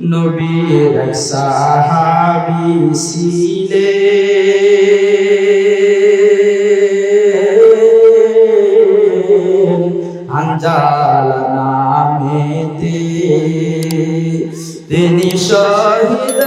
নবীর সাহাবী ছিলেন আঞ্জাল নামেতে তিনি শহীদ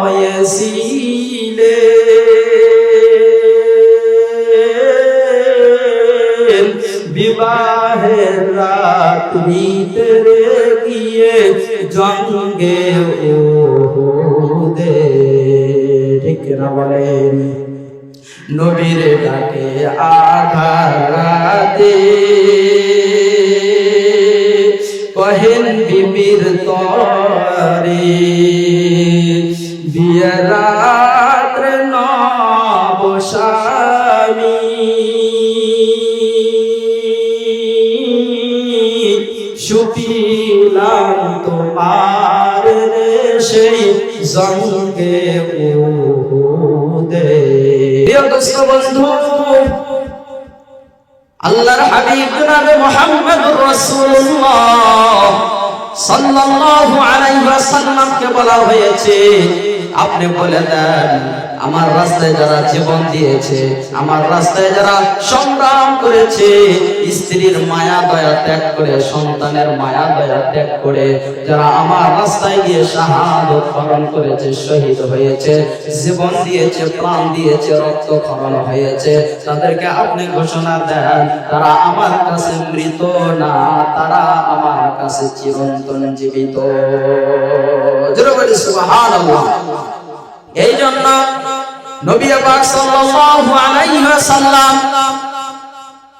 হয়েছিলেন। বিবাহের রাত ভিতরে গিয়ে জঙ্গে ওহুদে ঠিক না নবীর ডাকে আঘাতে। কহেন বিবির তরে বিয়ের সঙ্গে বন্ধু আল্লাহর হাবিব জনাবে মুহাম্মদুর রাসূলুল্লাহ সাল্লাল্লাহু আলাইহি ওয়াসাল্লামকে বলা হয়েছে আপনি বলে দেন, আমার রাস্তায় যারা জীবন দিয়েছে, আমার রাস্তায় যারা সংগ্রাম করেছে, স্ত্রীর মায়া দয়া ত্যাগ করে, সন্তানের মায়া দয়া ত্যাগ করে, যারা আমার রাস্তায় গিয়ে শাহাদত বরণ করেছে, শহীদ হয়েছে, জীবন দিয়েছে, প্রাণ দিয়েছে, রক্ত খরণ হয়েছে, তাদেরকে আপনি ঘোষণা দেন, তারা আমার কাছে মৃত না, তারা আমার কাছে চিরন্তন জীবিত। এই জন্য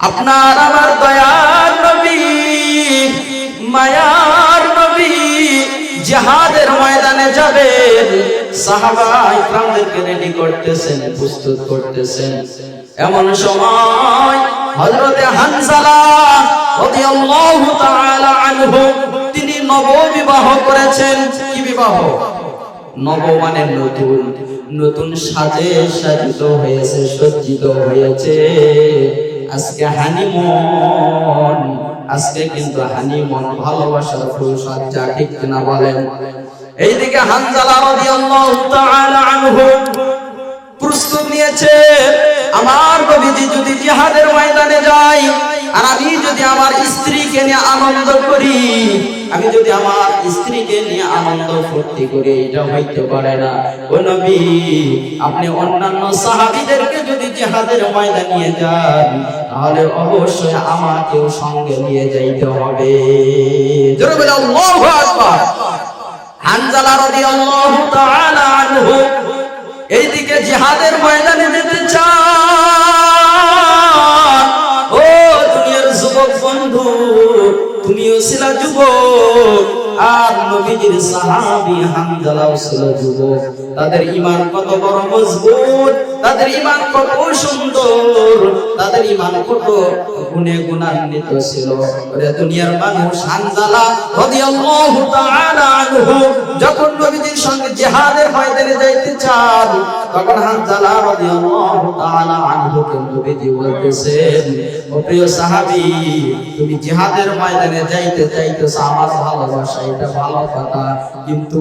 আপনার আমার দয়ার নবী, মায়ার নবী, জিহাদের ময়দানে যাবেন। সাহাবা রেডি করতেছেন, প্রস্তুত করতেছেন। এমন সময় রাদিয়াল্লাহু তাআলা আনহু নববিবাহ করেছেন। কি বিবাহ? নব মানে নতুন নতুন সাজে সাজিত হয়েছে, সজ্জিত হয়েছে। আজকে হানিমন, আজকে কিন্তু হানিমন ভালোবাসার ফুল সজ্জা, ঠিক কিনা বলেন? এইদিকে হানজালা রাদিয়াল্লাহু তাআলা আনহু প্রস্তুত নিয়েছে, আমার নবীজি যদি জিহাদের ময়দানে যাই আর আমি যদি আমার স্ত্রীকে নিয়ে আনন্দ করি, আমি যদি আমার স্ত্রীকে নিয়ে আনন্দ ফুর্তি করি, এটা হইতে পারে না। ও নবী, আপনি অন্যান্য সাহাবীদেরকে যদি জিহাদের ময়দানে নিয়ে যান, তাহলে অবশ্যই আমাকেও সঙ্গে নিয়ে যাইতে হবে। জোরে বলে আল্লাহু আকবার। হানজালা রাদিয়াল্লাহু তাআলা আনহু, এইদিকে জিহাদের ময়দানে যেতে চান। বন্ধু, তুমিও ছিলা যুবক, আর নবীজির সাহাবী হামজালাও ছিল যুবক। তাদের ঈমান কত বড় মজবুত, তাদের ঈমান কত সুন্দর, তাদের ঈমান কত গুণে গুণান্বিত ছিল। ওরে দুনিয়ার মানুষ হামজালা রাদিয়াল্লাহু তাআলা আনহু, যখন নবীজির সঙ্গে জিহাদের ময়দানে যাইতে চান তখন হামজালা রাদিয়াল্লাহু তাআলা আনহুকে নবীজি বলতেছেন, ও প্রিয় সাহাবী, তুমি জিহাদের ময়দানে যাইতে চাইতেছ, আমার ভালোবাসা এটা ভালো কথা, কিন্তু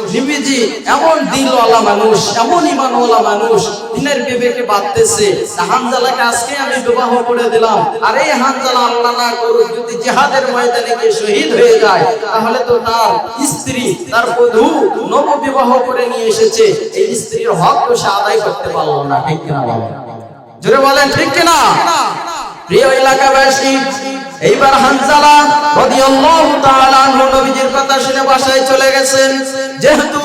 নবীজি এমন দিলওয়ালা মানুষ এমন ইমানওয়ালা মানুষ, দিনের বিবেকে বাঁধতেছে। হানজালাকে আজকে আমি বিবাহ করে দিলাম। আর এই হানজালা আল্লাহ না করুক, যদি জিহাদের ময়দানে গিয়ে শহীদ হয়ে যায়, তাহলে তো তার স্ত্রী, তার বধূ নব বিবাহ করে নিয়ে এসেছে। এই স্ত্রীর হক তো সে আদায় করতে পারল না, ঠিক কিনা বলেন? জোরে বলেন, ঠিক কিনা? প্রিয় এলাকাবাসী, এইবার হানজালা রাদিয়াল্লাহু তাআলা বাসায় চলে গেছেন। যেহেতু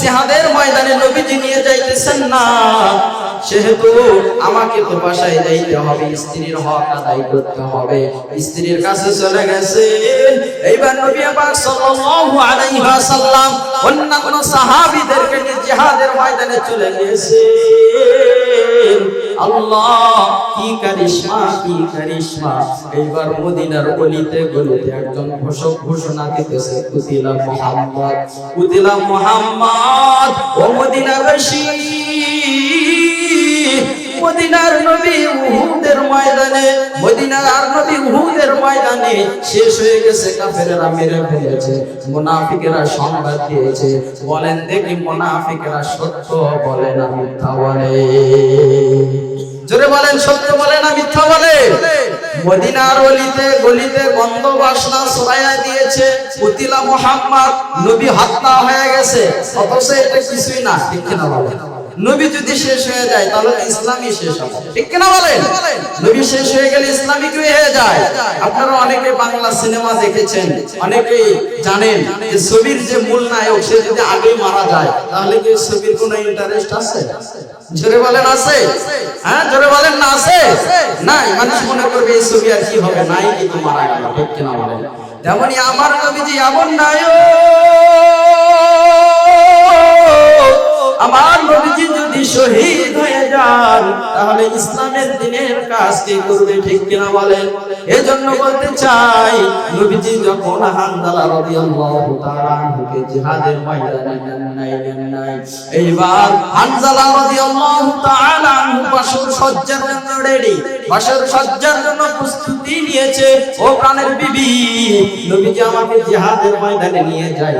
জিহাদের ময়দানে নবীজি নিয়ে যাইতেছেন না, সেহেতু আমাকে তো বাসায় যাইতে হবে, স্ত্রীর হক আদায় করতে হবে। স্ত্রীর কাছে চলে গেছে। এইবার নবী পাক সাল্লাল্লাহু আলাইহি ওয়াসাল্লাম অন্যান্য সাহাবীদেরকে নিয়ে জিহাদের চলে গেছে আল্লাহ কি কারিশমা কি কারিশমা। এইবার মদিনার গলিতে গলিতে একজন ঘোষক ঘোষণা দিতেছে কুতিলা মোহাম্মদ। কুতিলা মোহাম্মদ ও মদিনাবাসী মদিনার নবী উহুদের ময়দানে মদিনার আর নবী উহুদের ময়দানে শেষ হয়ে গেছে কাফেরেরা মেরে ফেলেছে মুনাফিকেরা সংবাদ দিয়েছে। বলেন দেখি মুনাফিকেরা সত্য বলে না মিথ্যা বলে। জোরে বলেন, সত্য বলে না মিথ্যা বলে? মদিনার অলিতে, গলিতে গন্ধ বাসনা ছড়াইয়া দিয়েছে পুতিলা মোহাম্মদ। নবী হত্যা হয়ে গেছে, অথচ এটা কিছুই না, ঠিক কিনা বলেন? নবী যদি শেষ হয়ে যায়, তাহলে ইসলামই শেষ হবে। ঠিক কিনা বলেন? নবী শেষ হয়ে গেলে ইসলামই কি হয়ে যায়? আপনারা অনেকে বাংলা সিনেমা দেখেছেন অনেকে জানেন যে ছবির যে মূল নায়ক, সে যদি আগেই মারা যায়, তাহলে কি ছবির কোনো ইন্টারেস্ট আছে? জোরে বলেন, আছে? হ্যাঁ জোরে বলেন না, আছে? নাই, মানুষ মনে করবে এই ছবি আর কি হবে? নাই, কিন্তু মারা গেল, ঠিক কিনা বলেন? তেমনি আমার নবীজি এমন নায়ক আমার নবীজি শহীদ হয়ে যান, তাহলে ইসলামের দিনের কাজ কে করবে ঠিক কিনা বলেন? এজন্য বলতে চাই, নবীজি যখন হানজালা রাদিয়াল্লাহু তাআলা আনহুকে জিহাদের ময়দানে নাই নাই, এইবার হানজালা রাদিয়াল্লাহু তাআলা বাসর সজ্জার জন্য রেডি বাসর সজ্জার জন্য প্রস্তুতি নিয়েছে, ও প্রাণের বিবি, নবীজি আমাকে জিহাদের ময়দানে নিয়ে যায়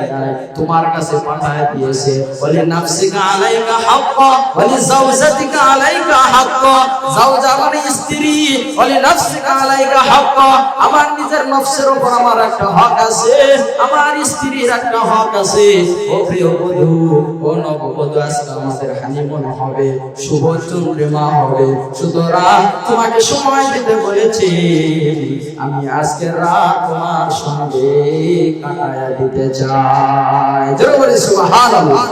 তোমার কাছে পাঠায় দিয়েছে, বলে, নাফসিকা আলাইকা হাক্কা। আলাইকা জাওজা মানে স্ত্রী। নাফসিকা আলাইকা হাক্কা, আমার নিজের নফসের উপর আমার একটা হক আছে, আমার স্ত্রীর একটা হক আছে। ও প্রিয় ও আজকে আমাদের হানিমুন হবে, শুভ হবে। সুতরাং তোমাকে সময় দিতে বলেছি, আমি আজকে রাত তোমার সঙ্গে কাটায়া দিতে চাই। জোরে বলি, সুবহানাল্লাহ।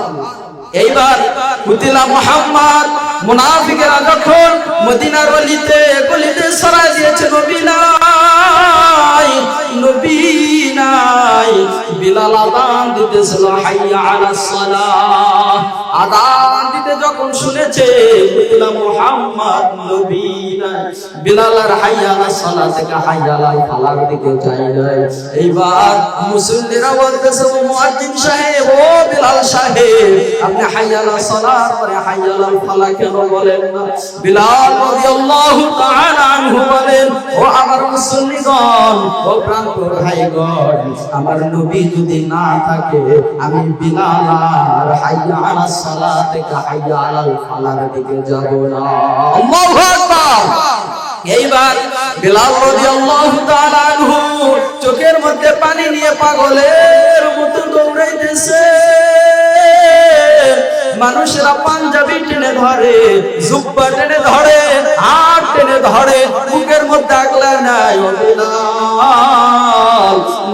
এইবার কুতিলা মুহাম্মদ মুনাফিকেরা যখন মদিনার গলিতে গলিতে সরাই দিয়েছে, নবী নাই নবী নাই। বিলাল আদান দিতেছিল, হাইয়া আলাস সালাহ। আদান দিতে যখন শুনেছে কুতিলা মুহাম্মদ নবী নাই। বিলাল আর হাইয়া আলাস সালাহ থেকে হাইয়া আলাল ফালার দিকে যাই নাই। এইবার মুসল্লিরা বলতেছে, ও মুয়াজ্জিন সাহেব, ও বিলাল সাহেব, আপনি হাইয়ালা সালাত পরে হাইয়ালা ফালা আমার নবী যদি না থাকে, আমি বিলাল আর দিকে যাব না। এইবার বিলাল চোখের মধ্যে পানি নিয়ে পাগলের মতো দৌড়াইতেছে। মানুষেরা পাঞ্জাবি টেনে ধরে জুব্বা টেনে ধরে আর টেনে ধরে বুকের মধ্যে আগলা নাই।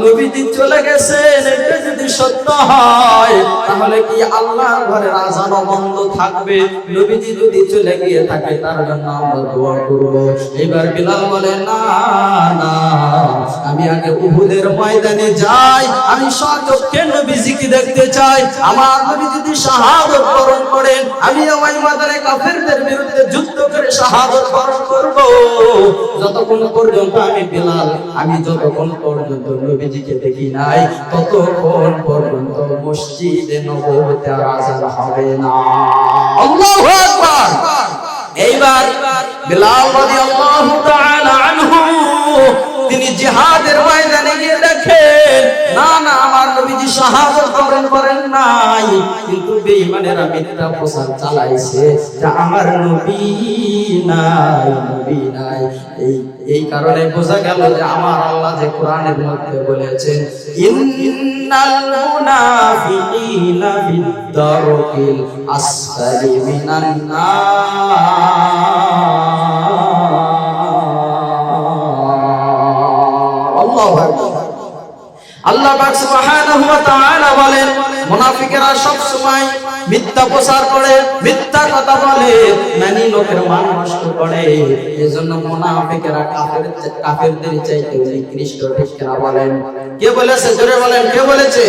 নবীজি চলে গেছেন, এটা যদি সত্য হয়, তাহলে কি আল্লাহর ঘরে বন্ধ থাকবে? নবীজি যদি চলে গিয়ে থাকে, তার জন্য আমরা দোয়া করব। এবার বিলাল বলে, না না, আমি আগে উহুদের ময়দানে যাই, আমি সচক্ষে নবীজিকে দেখতে চাই। আমার নবী যদি শাহাদত করেন, আমি ওই ময়দানে কাফেরদের বিরুদ্ধে যুদ্ধ করে শাহাদত বরণ করব। যতক্ষণ পর্যন্ত আমি বিলাল আমি যতক্ষণ পর্যন্ত নবীজিকে দেখি নাই ততক্ষণ পর্যন্ত মসজিদে নববীতে আজান হবে না। আল্লাহু আকবার! এইবার বিলাল রাদিয়াল্লাহু তাআলা আনহু তিনি জিহাদের ময়দানে দেখেন না না, আমার নবীজি শাহাদত বরণ করেন নাই, কিন্তু বেঈমানেরা মিথ্যা প্রচার চালাইছে, যে আমার নবী নাই নবী নাই। এই এই কারণে বোঝা গেল যে আমার আল্লাহ যে কোরআনের মধ্যে বলেছেন, ইন্নাল মুনাফিকিনা ফিদ-দারকিল আসফালি মিনান নার। সুবহানাহু ওয়া তাআলা বলেন মুনাফিকেরা সব সময় মিথ্যা প্রচার করে, মিথ্যা কথা বলে জ্ঞানী লোকের মান নষ্ট করে। এজন্য মুনাফিকেরা কাফের কাফেরদের চাইতে নিকৃষ্ট ঠিক কিনা বলেন? কে বলেছে? জোরে বলেন, কে বলেছে?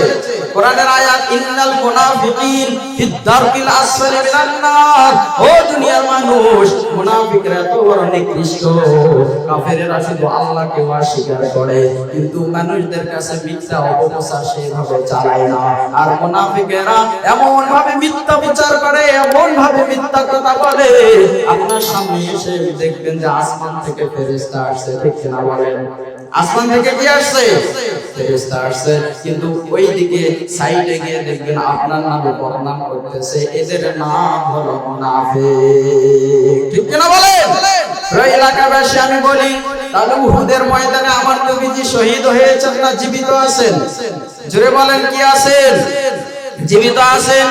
কোরআনের আয়াত, ইন্নাল মুনাফিকিন ফিদ দারকিল আসফালি মিনান ও দুনিয়ার মানুষ, মুনাফিকরা তো বড় নিকৃষ্ট। কাফেরেরা শুধু আল্লাহকে অস্বীকার করে, কিন্তু মানুষদের কাছে মিথ্যা অপপ্রচার সেভাবে চালায় না। আর মুনাফিকেরা এমন ভাবে মিথ্যা প্রচার করে এমন ভাবে মিথ্যা কথা বলে। আপনার সামনে এসে দেখবেন যে আসমান থেকে ফেরেশতা আসছে, ঠিক কিনা বলেন? আসমান থেকে কি আসছে? ফেরেশতা আসছে। কিন্তু ওই দিকে সাইডে গিয়ে দেখবেন আপনার নামে বদনাম করতেছে। এদের নাম হলো মুনাফিক। ঠিক কিনা বলেন? ওই এলাকাবাসী, আমি বলি, তাহলে উহুদের ময়দানে আমার নবীজি শহীদ হয়েছেন না জীবিত আছেন? জোরে বলেন, কি আছেন? জীবিত আছেন।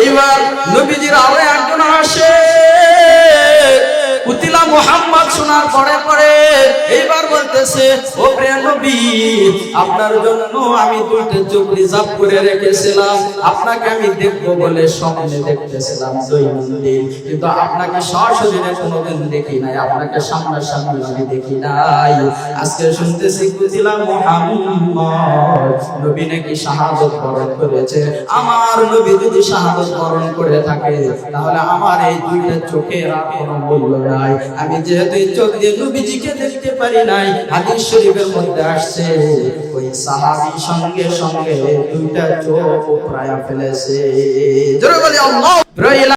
এইবার নবীজির আরও একজন আসে। মুহাম্মদ শোনার পরে পরে এইবার বলতেছে, ও প্রিয় নবী, আপনার জন্য আমি দুইটা চোখ রিজার্ভ করে রেখেছিলাম। আপনাকে আমি দেখব বলে স্বপ্নে দেখতেছিলাম দৈনন্দিন। কিন্তু আপনাকে সশরীরে কোনোদিন দেখি নাই, আপনাকে সামনাসামনি আমি দেখি নাই। আজকে শুনতেছি কুতিলা মুহাম্মদ, নবী নাকি শাহাদত বরণ করেছে। আমার নবী যদি শাহাদত বরণ করে থাকে, তাহলে আমার এই দুইটা চোখের আর কোনো মূল্য নাই। আমি যেহেতু চোখ দিয়ে নবীজিকে দেখতে পারি নাই, হাদিস শরীফের মধ্যে আসছে, ওই সাহাবী সঙ্গে সঙ্গে দুইটা চোখ প্রায় ফেলেছে।